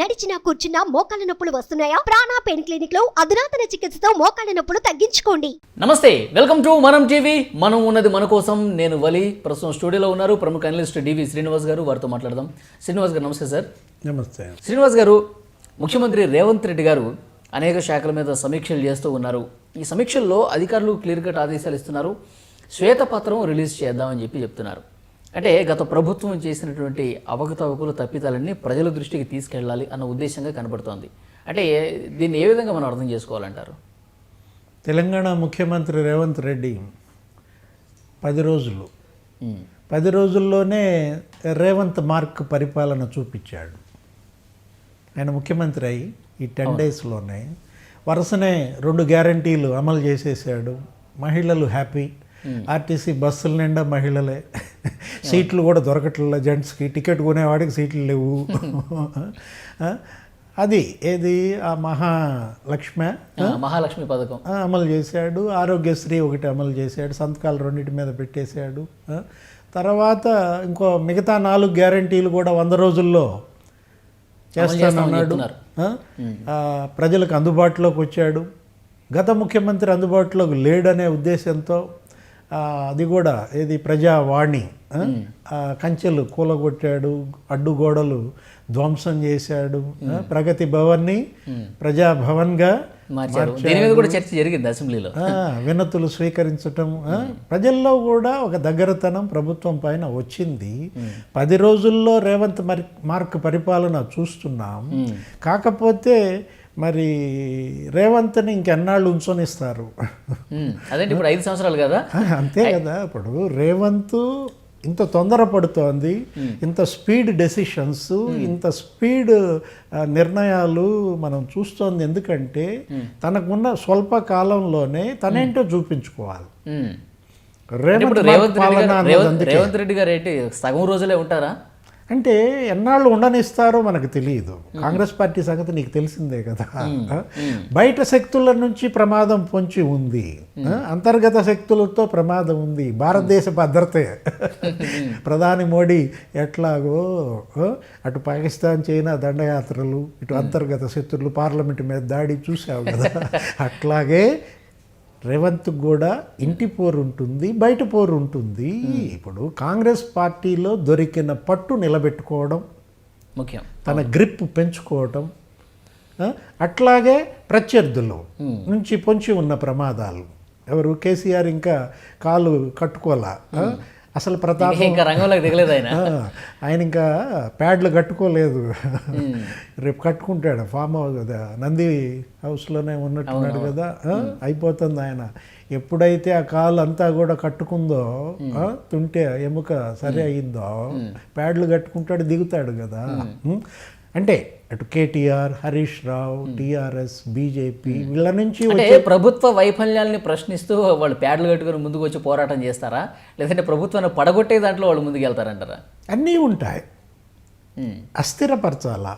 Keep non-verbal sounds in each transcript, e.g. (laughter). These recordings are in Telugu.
నడిచినా కూర్చున్నా మోకాళ్ళ నొప్పులు వస్తున్నాయా? ప్రాణా పెయిన్ క్లినిక్లో అధునాతన చికిత్సతో మోకాళ్ళ నొప్పులు తగ్గించుకోండి. నమస్తే వెల్కమ్ టు మనం టీవీ. మనం ఉన్నది మన కోసం. నేను వలి ప్రస్తుతం స్టూడియోలో ఉన్నారు ప్రముఖ అనలిస్ట్ డివి శ్రీనివాస్ గారు. వారితో మాట్లాడదాం. శ్రీనివాస్ గారు నమస్తే సార్. నమస్తే. శ్రీనివాస్ గారు ముఖ్యమంత్రి రేవంత్ రెడ్డి గారు అనేక శాఖల మీద సమీక్షలు చేస్తూ ఉన్నారు. ఈ సమీక్షల్లో అధికారులు క్లియర్ కట్ ఆదేశాలు ఇస్తున్నారు. శ్వేతపత్రం రిలీజ్ చేద్దామని చెప్పి చెప్తున్నారు. అంటే గత ప్రభుత్వం చేసినటువంటి అవకతవకలు తప్పిదాలన్నీ ప్రజల దృష్టికి తీసుకెళ్ళాలి అన్న ఉద్దేశంగా కనబడుతోంది. అంటే దీన్ని ఏ విధంగా మనం అర్థం చేసుకోవాలంటారు? తెలంగాణ ముఖ్యమంత్రి రేవంత్ రెడ్డి పది రోజులు. పది రోజుల్లోనే రేవంత్ మార్క్ పరిపాలన చూపించాడు. ఆయన ముఖ్యమంత్రి అయి ఈ టెన్ డేస్లోనే వరుసనే రెండు గ్యారంటీలు అమలు చేసేసాడు. మహిళలు హ్యాపీ ఆర్టీసీ బస్సుల నిండా మహిళలే. సీట్లు కూడా దొరకట్లేదు జెంట్స్కి. టికెట్ కొనేవాడికి సీట్లు లేవు. అది ఏది? ఆ మహాలక్ష్మి మహాలక్ష్మి పథకం. అమలు చేశాడు. ఆరోగ్యశ్రీ ఒకటి అమలు చేశాడు. సంతకాలు రెండింటి మీద పెట్టేశాడు. తర్వాత ఇంకో మిగతా నాలుగు గ్యారంటీలు కూడా వంద రోజుల్లో చేస్తానన్నాడు. ఆ, ప్రజలకు అందుబాటులోకి వచ్చాడు. గత ముఖ్యమంత్రి అందుబాటులోకి లేడనే ఉద్దేశంతో అది కూడా ఏది ప్రజావాణి కంచెలు కూలగొట్టాడు అడ్డుగోడలు ధ్వంసం చేశాడు ప్రగతి భవన్ని ప్రజాభవన్గా దీని మీద కూడా చర్చ జరిగింది అసెంబ్లీలో. వినతులు స్వీకరించటం ప్రజల్లో కూడా ఒక దగ్గరతనం ప్రభుత్వం పైన వచ్చింది. పది రోజుల్లో రేవంత్ మరి మార్క్ పరిపాలన చూస్తున్నాం. కాకపోతే మరి రేవంత్ని ఇంకెన్నాళ్ళు ఉంచొనిస్తారు? అదేంటి ఇప్పుడు ఐదు సంవత్సరాలు కదా? అంతే కదా. ఇప్పుడు రేవంత్ ఇంత తొందరపడుతోంది ఇంత స్పీడ్ డెసిషన్స్ ఇంత స్పీడ్ నిర్ణయాలు మనం చూస్తోంది ఎందుకంటే తనకున్న స్వల్ప కాలంలోనే తనేంటో చూపించుకోవాలి. రేవంత్ రేవంత్ రెడ్డి గారు. రేవంత్ రెడ్డి గారు ఏంటి సగం రోజులే ఉంటారా? అంటే ఎన్నాళ్ళు ఉండనిస్తారో మనకు తెలియదు కాంగ్రెస్ పార్టీ సంగతి నీకు తెలిసిందే కదా? బయట శక్తుల నుంచి ప్రమాదం పొంచి ఉంది? అంతర్గత శక్తులతో ప్రమాదం ఉంది. భారతదేశ భద్రతే. (laughs) ప్రధాని మోడీ ఎట్లాగో? అటు పాకిస్తాన్ చైనా దండయాత్రలు ఇటు అంతర్గత శత్రులు పార్లమెంట్ మీద దాడి చూసావు కదా. (laughs) అట్లాగే రేవంత్ కూడా ఇంటి పోరు ఉంటుంది బయట పోరు ఉంటుంది. ఇప్పుడు కాంగ్రెస్ పార్టీలో దొరికిన పట్టు నిలబెట్టుకోవడం ముఖ్యం. తన గ్రిప్ పెంచుకోవటం అట్లాగే ప్రత్యర్థులు నుంచి పొంచి ఉన్న ప్రమాదాలు. ఎవరు? కేసీఆర్ ఇంకా కాలు కట్టుకోలా? అసలు ప్రతాప్ ఇంకా రంగంలోకి దిగలేదు ఆయన. ఆయన ఇంకా ప్యాడ్లు కట్టుకోలేదు. రేపు కట్టుకుంటాడు ఫామ్ హౌస్ కదా నంది హౌస్లోనే ఉన్నట్టున్నాడు కదా. అయిపోతుంది ఆయన. ఎప్పుడైతే ఆ కాలు అంతా కూడా కట్టుకుందో తుంటే ఎముక సరి అయిందో ప్యాడ్లు కట్టుకుంటాడు దిగుతాడు కదా? అంటే అటు KTR Harish Rao TRS BJP వీళ్ళ నుంచి అంటే ప్రభుత్వ వైఫల్యాల్ని ప్రశ్నిస్తూ వాళ్ళు ప్యాడ్లు కట్టుకొని ముందుకు వచ్చి పోరాటం చేస్తారా? లేదంటే ప్రభుత్వాన్ని పడగొట్టే దాంట్లో వాళ్ళు ముందుకు వెళ్తారంటారా? అన్నీ ఉంటాయి. అస్థిరపరచాల?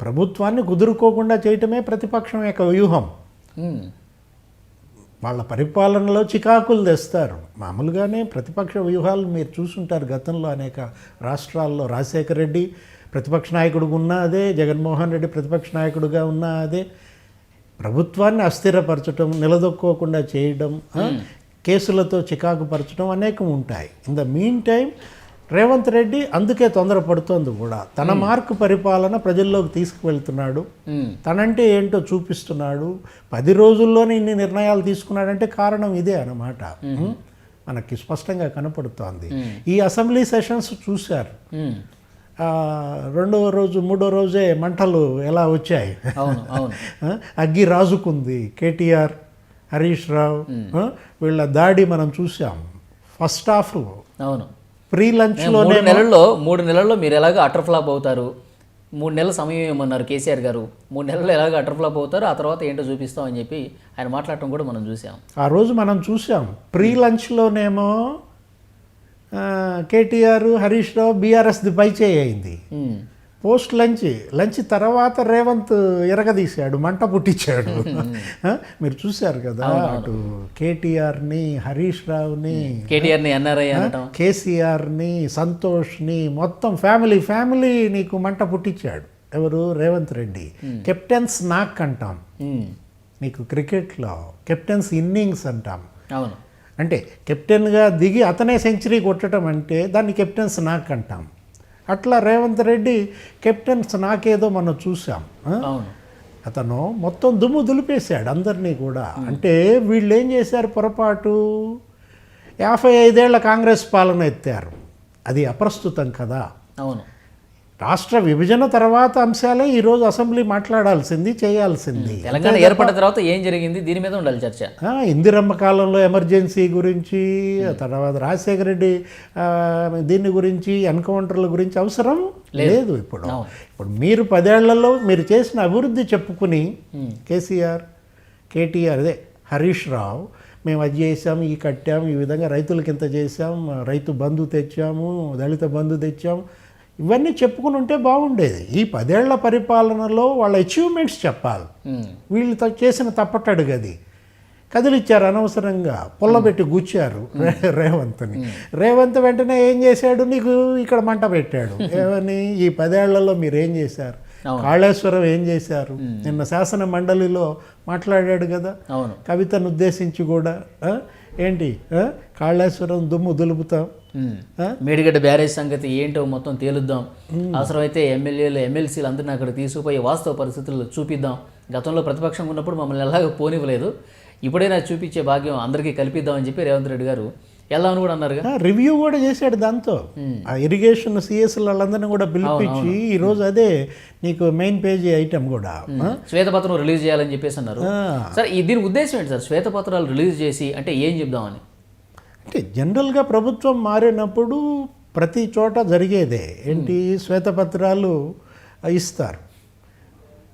ప్రభుత్వాన్ని కుదురుకోకుండా చేయటమే ప్రతిపక్షం యొక్క వ్యూహం. వాళ్ళ పరిపాలనలో చికాకులు తెస్తారు. మామూలుగానే ప్రతిపక్ష వ్యూహాలు మీరు చూసుంటారు గతంలో అనేక రాష్ట్రాల్లో రాజశేఖర రెడ్డి ప్రతిపక్ష నాయకుడిగా ఉన్నా అదే జగన్మోహన్ రెడ్డి ప్రతిపక్ష నాయకుడిగా ఉన్నా అదే ప్రభుత్వాన్ని అస్థిరపరచడం నిలదొక్కోకుండా చేయడం కేసులతో చికాకు పరచడం అనేకం ఉంటాయి. In the meantime Revanth Reddy అందుకే తొందరపడుతోంది కూడా. తన మార్కు పరిపాలన ప్రజల్లోకి తీసుకువెళ్తున్నాడు. తనంటే ఏంటో చూపిస్తున్నాడు. పది రోజుల్లోనే ఇన్ని నిర్ణయాలు తీసుకున్నాడంటే కారణం ఇదే అన్నమాట. ఉం? మనకి స్పష్టంగా కనపడుతోంది. ఈ అసెంబ్లీ సెషన్స్ చూశారు. రెండవ రోజు మూడో రోజే మంటలు ఎలా వచ్చాయి? అవును అవును. ఆ, అగ్గి రాజుకుంది కేటీఆర్ హరీష్ రావు వీళ్ళ దాడి మనం చూసాం ఫస్ట్ హాఫ్ అవును. ప్రీ లంచ్లో మూడు నెలల్లో మూడు నెలల్లో మీరు ఎలాగో అటర్ ఫ్లాప్ అవుతారు? మూడు నెలల సమయం ఏమన్నారు కేసీఆర్ గారు? మూడు నెలల్లో ఎలాగో అటర్ ఫ్లాప్ అవుతారు? ఆ తర్వాత ఏంటో చూపిస్తాం అని చెప్పి ఆయన మాట్లాడటం కూడా మనం చూసాం ఆ రోజు మనం చూసాం ప్రీ లంచ్లోనేమో కేటీఆర్ హరీష్ రావు బీఆర్ఎస్ది పైచేయి అయింది. పోస్ట్ లంచ్ లంచ్ తర్వాత రేవంత్ ఎరగదీశాడు మంట పుట్టించాడు. మీరు చూశారు కదా అటు కేటీఆర్ని హరీష్ రావుని కేటీఆర్ని కేసీఆర్ని సంతోష్ని మొత్తం ఫ్యామిలీ ఫ్యామిలీ నీకు మంట పుట్టించాడు. ఎవరు? రేవంత్ రెడ్డి. కెప్టెన్స్ నాక్ అంటాం. నీకు క్రికెట్లో కెప్టెన్స్ ఇన్నింగ్స్ అంటాం. అవును. అంటే కెప్టెన్గా దిగి అతనే సెంచరీ కొట్టడం అంటే దాన్ని కెప్టెన్స్ నాక్ అంటాం. అట్లా రేవంత్ రెడ్డి కెప్టెన్స్ నాకేదో మనం చూసాం. అతను మొత్తం దుమ్ము దులిపేశాడు అందరినీ కూడా. అంటే వీళ్ళు ఏం చేశారు పొరపాటు? యాభై ఐదేళ్ళ కాంగ్రెస్ పాలన ఎత్తారు. అది అప్రస్తుతం కదా. అవును. రాష్ట్ర విభజన తర్వాత అంశాలే ఈరోజు అసెంబ్లీ మాట్లాడాల్సింది చేయాల్సింది. తెలంగాణ ఏర్పడిన తర్వాత ఏం జరిగింది? దీని మీద ఉండాలి చర్చ. ఇందిరమ్మ కాలంలో ఎమర్జెన్సీ గురించి తర్వాత రాజశేఖర రెడ్డి దీని గురించి ఎన్కౌంటర్ల గురించి అవసరం లేదు. ఇప్పుడు. ఇప్పుడు మీరు పదేళ్ళలో మీరు చేసిన అభివృద్ధి చెప్పుకుని కేసీఆర్ కేటీఆర్ అదే హరీష్ రావు మేము అది చేసాం ఈ కట్టాం ఈ విధంగా రైతులకి ఇంత చేసాం రైతు బంధు తెచ్చాము దళిత బంధు తెచ్చాం ఇవన్నీ చెప్పుకుని ఉంటే బాగుండేది. ఈ పదేళ్ళ పరిపాలనలో వాళ్ళ అచీవ్మెంట్స్ చెప్పాలి. వీళ్ళు చేసిన తప్పటడుగు అది కదిలిచ్చారు అనవసరంగా. పొల్లబెట్టి గుచ్చారు రేవంత్ని. రేవంత్ వెంటనే ఏం చేశాడు? నీకు ఇక్కడ మంట పెట్టాడు. ఏమని? ఈ పదేళ్ళలో మీరు ఏం చేశారు కాళేశ్వరం ఏం చేశారు? నిన్న శాసన మండలిలో మాట్లాడాడు కదా. కవితను ఉద్దేశించి కూడా? ఏంటి? కాళేశ్వరం దుమ్ము దులుపుతాం? మేడిగడ్డ బ్యారేజ్ సంగతి ఏంటో మొత్తం తేలుద్దాం. అవసరమైతే ఎమ్మెల్యేలు ఎమ్మెల్సీలు అందరిని అక్కడ తీసుకుపోయి వాస్తవ పరిస్థితులు చూపిద్దాం. గతంలో ప్రతిపక్షంగా ఉన్నప్పుడు మమ్మల్ని ఎలాగో పోనివ్వలేదు. ఇప్పుడైనా చూపించే భాగ్యం అందరికీ కల్పిద్దామని చెప్పి రేవంత్ రెడ్డి గారు ఎలా అని కూడా అన్నారుగా? ఆ, రివ్యూ కూడా చేశాడు దాంతో. ఆ ఇరిగేషన్ సిఎస్ వాళ్ళందరినీ కూడా పిలిపించి ఈరోజు అదే నీకు మెయిన్ పేజీ ఐటమ్ కూడా? శ్వేతపత్రం రిలీజ్ చేయాలని చెప్పేసి అన్నారు. సార్ ఈ దీని ఉద్దేశం ఏంటి సార్? శ్వేతపత్రాలు రిలీజ్ చేసి అంటే ఏం చెప్దామని? అంటే జనరల్గా ప్రభుత్వం మారినప్పుడు ప్రతి చోట జరిగేదే. ఏంటి? శ్వేతపత్రాలు ఇస్తారు.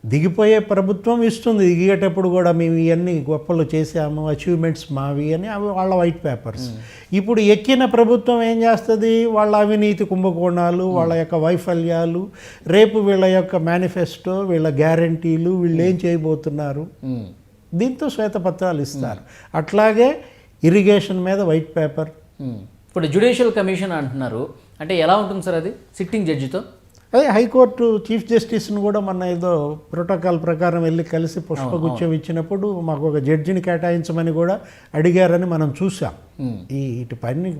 దిగిపోయే ప్రభుత్వం ఇస్తుంది. దిగేటప్పుడు కూడా మేము ఇవన్నీ గొప్పలు చేసాము అచీవ్మెంట్స్ మావి అని అవి వాళ్ళ వైట్ పేపర్స్ ఇప్పుడు ఎక్కిన ప్రభుత్వం ఏం చేస్తుంది? వాళ్ళ అవినీతి కుంభకోణాలు వాళ్ళ యొక్క వైఫల్యాలు రేపు వీళ్ళ యొక్క మేనిఫెస్టో వీళ్ళ గ్యారంటీలు వీళ్ళు ఏం చేయబోతున్నారు? దీంతో శ్వేతపత్రాలు ఇస్తారు. అట్లాగే ఇరిగేషన్ మీద వైట్ పేపర్. ఇప్పుడు జ్యుడిషియల్ కమిషన్ అంటున్నారు. అంటే ఎలా ఉంటుంది సార్ అది? సిట్టింగ్ జడ్జితో? అదే హైకోర్టు చీఫ్ జస్టిస్ను కూడా మన ఏదో ప్రోటోకాల్ ప్రకారం వెళ్ళి కలిసి పుష్పగుచ్చం ఇచ్చినప్పుడు మాకు ఒక జడ్జిని కేటాయించమని కూడా అడిగారని మనం చూసాం. ఈ ఇటు పని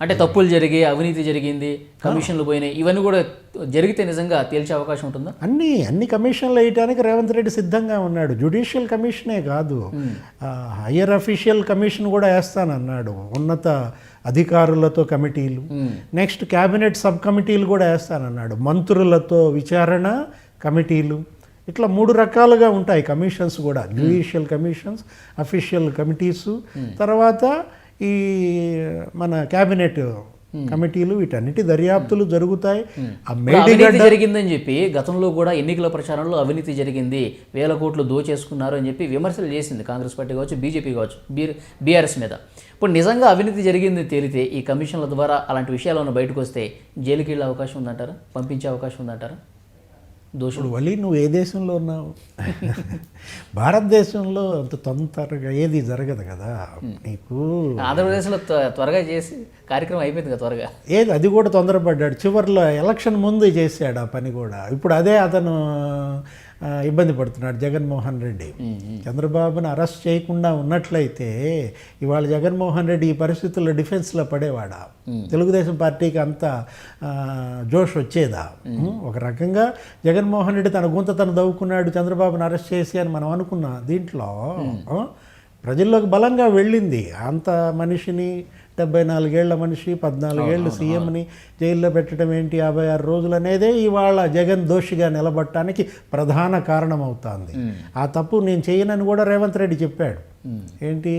అంటే తప్పులు జరిగి అవినీతి జరిగింది కమిషన్లు పోయినాయి ఇవన్నీ కూడా జరిగితే నిజంగా తేల్చే అవకాశం ఉంటుందా? అన్ని అన్ని కమిషన్లు వేయటానికి రేవంత్ రెడ్డి సిద్ధంగా ఉన్నాడు. జ్యుడిషియల్ కమిషనే కాదు. హయ్యర్ అఫీషియల్ కమిషన్ కూడా వేస్తానన్నాడు. ఉన్నత అధికారులతో కమిటీలు. నెక్స్ట్ క్యాబినెట్ సబ్ కమిటీలు కూడా వేస్తానన్నాడు. మంత్రులతో విచారణ కమిటీలు. ఇట్లా మూడు రకాలుగా ఉంటాయి కమిషన్స్ కూడా. Judicial commissions official committees. తర్వాత ఈ మన క్యాబినెట్ కమిటీలు వీటన్నిటి దర్యాప్తులు జరుగుతాయి. ఇప్పుడు మేడి అవినీతి జరిగిందని చెప్పి గతంలో కూడా ఎన్నికల ప్రచారంలో అవినీతి జరిగింది. వేల కోట్లు దోచేసుకున్నారు అని చెప్పి విమర్శలు చేసింది కాంగ్రెస్ పార్టీ కావచ్చు బీజేపీ కావచ్చు బీఆర్ఎస్ మీద. ఇప్పుడు నిజంగా అవినీతి జరిగింది తేలితే ఈ కమిషన్ల ద్వారా అలాంటి విషయాలను బయటకు వస్తే జైలుకి వెళ్ళే అవకాశం ఉందంటారా? పంపించే అవకాశం ఉందంటారా? దోషుడు వలి నువ్వు ఏ దేశంలో ఉన్నావు? భారతదేశంలో అంత తొందరగా ఏది జరగదు కదా. నీకు ఆంధ్రప్రదేశ్లో త్వ- త్వరగా చేసి కార్యక్రమం అయిపోయింది కదా త్వరగా. ఏది అది కూడా తొందరపడ్డాడు. చివరిలో ఎలక్షన్ ముందు చేశాడు ఆ పని కూడా. ఇప్పుడు అదే అతను ఇబ్బంది పడుతున్నాడు జగన్మోహన్ రెడ్డి. చంద్రబాబుని అరెస్ట్ చేయకుండా ఉన్నట్లయితే ఇవాళ జగన్మోహన్ రెడ్డి ఈ పరిస్థితుల్లో డిఫెన్స్లో పడేవాడా? తెలుగుదేశం పార్టీకి అంత జోష్ వచ్చేదా? ఒక రకంగా జగన్మోహన్ రెడ్డి తన గుంత తను దవ్వుకున్నాడు చంద్రబాబుని అరెస్ట్ చేసి అని మనం అనుకున్నాం దీంట్లో. ప్రజల్లోకి బలంగా వెళ్ళింది. అంత మనిషిని డెబ్బై నాలుగేళ్ళ మనిషి పద్నాలుగేళ్ళు సీఎంని జైల్లో పెట్టడం ఏంటి? యాభై ఆరు రోజులు అనేదే ఇవాళ జగన్ దోషిగా నిలబడటానికి ప్రధాన కారణం అవుతుంది ఆ తప్పు నేను చేయనని కూడా రేవంత్ రెడ్డి చెప్పాడు. ఏంటి?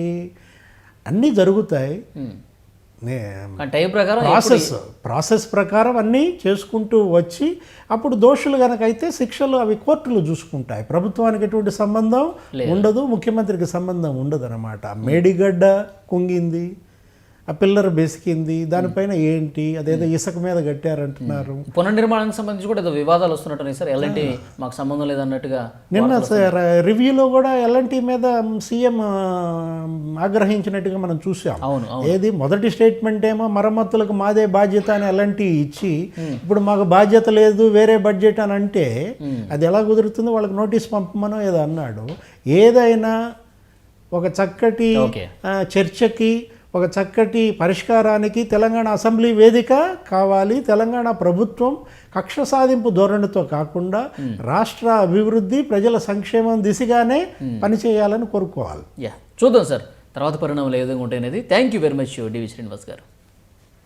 అన్నీ జరుగుతాయి. టైం ప్రకారం ప్రాసెస్ ప్రాసెస్ ప్రకారం అన్నీ చేసుకుంటూ వచ్చి అప్పుడు దోషులు గనకైతే శిక్షలు అవి కోర్టులు చూసుకుంటాయి. ప్రభుత్వానికి ఎటువంటి సంబంధం ఉండదు ముఖ్యమంత్రికి సంబంధం ఉండదు అనమాట మేడిగడ్డ కుంగింది ఆ పిల్లర్ బెసికింది దానిపైన ఏంటి అదేదో ఇసుక మీద కట్టారంటున్నారు. పునర్నిర్మాణానికి సంబంధించి కూడా ఏదో వివాదాలు వస్తున్నట్టున్నాయి సార్. ఎలాంటి మాకు సంబంధం లేదన్నట్టుగా నిన్న సార్ రివ్యూలో కూడా ఎల్ఎన్టీ మీద సీఎం ఆగ్రహించినట్టుగా మనం చూసాం. అవును ఏది? మొదటి స్టేట్మెంట్ ఏమో మరమ్మతులకు మాదే బాధ్యత అని ఎలాంటి ఇచ్చి ఇప్పుడు మాకు బాధ్యత లేదు వేరే బడ్జెట్ అని అంటే అది ఎలా కుదురుతుంది వాళ్ళకి నోటీస్ పంపమనో ఏదో అన్నాడు. ఏదైనా ఒక చక్కటి చర్చకి ఒక చక్కటి పరిష్కారానికి తెలంగాణ అసెంబ్లీ వేదిక కావాలి. తెలంగాణ ప్రభుత్వం కక్ష సాధింపు ధోరణితో కాకుండా రాష్ట్ర అభివృద్ధి ప్రజల సంక్షేమం దిశగానే పనిచేయాలని కోరుకోవాలి. యా. చూద్దాం సార్. తర్వాత పరిణామాలు ఏ విధంగా ఉంటాయి అనేది thank you very much DV Srinivas గారు.